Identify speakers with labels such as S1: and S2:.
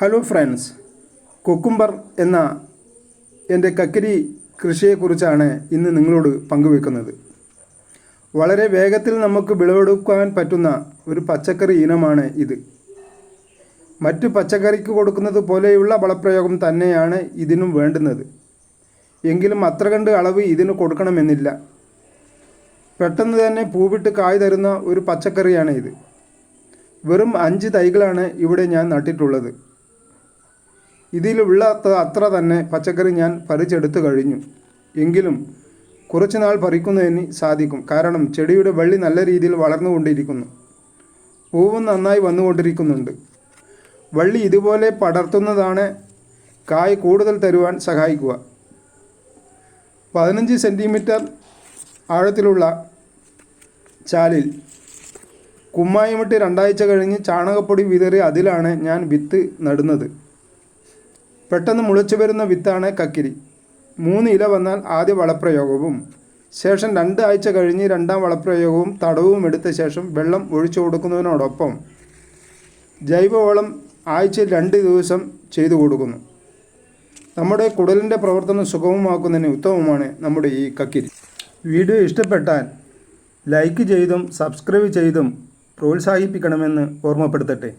S1: Hello friends cucumber എന്ന എന്റെ കക്കരി കൃഷിയെക്കുറിച്ചാണ് ഇന്ന് നിങ്ങളോട് പങ്കുവെക്കുന്നത്. വളരെ വേഗത്തിൽ നമുക്ക് വിളവെടുക്കാൻ പറ്റുന്ന ഒരു പച്ചക്കറി ഇനമാണ് ഇത്. മറ്റു പച്ചക്കറിക്ക് കൊടുക്കുന്നത് പോലെയുള്ള വളപ്രയോഗം തന്നെയാണ് ഇതിനും വേണ്ടുന്നത്. എങ്കിലും അത്ര കണ്ട് അളവ് ഇതിന് കൊടുക്കണമെന്നില്ല. പെട്ടെന്ന് തന്നെ പൂവിട്ട് കായ് തരുന്ന ഒരു പച്ചക്കറിയാണ് ഇത്. വെറും അഞ്ച് തൈകളാണ് ഇവിടെ ഞാൻ നട്ടിട്ടുള്ളത്. ഇതിലുള്ള അത്ര- തന്നെ പച്ചക്കറി ഞാൻ പറിച്ചെടുത്തു കഴിഞ്ഞു. എങ്കിലും കുറച്ചുനാൾ പറിക്കുന്നതിന് സാധിക്കും. കാരണം ചെടിയുടെ വള്ളി നല്ല രീതിയിൽ വളർന്നുകൊണ്ടിരിക്കുന്നു. പൂവും നന്നായി വന്നുകൊണ്ടിരിക്കുന്നുണ്ട്. വള്ളി ഇതുപോലെ പടർത്തുന്നതാണ് കായ് കൂടുതൽ തരുവാൻ സഹായിക്കുക. പതിനഞ്ച് സെന്റിമീറ്റർ ആഴത്തിലുള്ള ചാലിൽ കുമ്മായമിട്ട് രണ്ടാഴ്ച കഴിഞ്ഞ് ചാണകപ്പൊടി വിതറി അതിലാണ് ഞാൻ വിത്ത് നടുന്നത്. പെട്ടെന്ന് മുളച്ചു വരുന്ന വിത്താണ് കക്കിരി. മൂന്ന് ഇല വന്നാൽ ആദ്യ വളപ്രയോഗവും. ശേഷം രണ്ട് ആഴ്ച കഴിഞ്ഞ് രണ്ടാം വളപ്രയോഗവും തടവും എടുത്ത ശേഷം വെള്ളം ഒഴിച്ചു കൊടുക്കുന്നതിനോടൊപ്പം ജൈവവളം ആഴ്ചയിൽ രണ്ട് ദിവസം ചെയ്തു കൊടുക്കുന്നു. നമ്മുടെ കുടലിന്റെ പ്രവർത്തനം സുഗമമാക്കുന്നതിന് ഉത്തമമാണ് നമ്മുടെ ഈ കക്കിരി. വീഡിയോ ഇഷ്ടപ്പെട്ടാൽ ലൈക്ക് ചെയ്തും സബ്സ്ക്രൈബ് ചെയ്തും പ്രോത്സാഹിപ്പിക്കണമെന്ന് ഓർമ്മപ്പെടുത്തട്ടെ.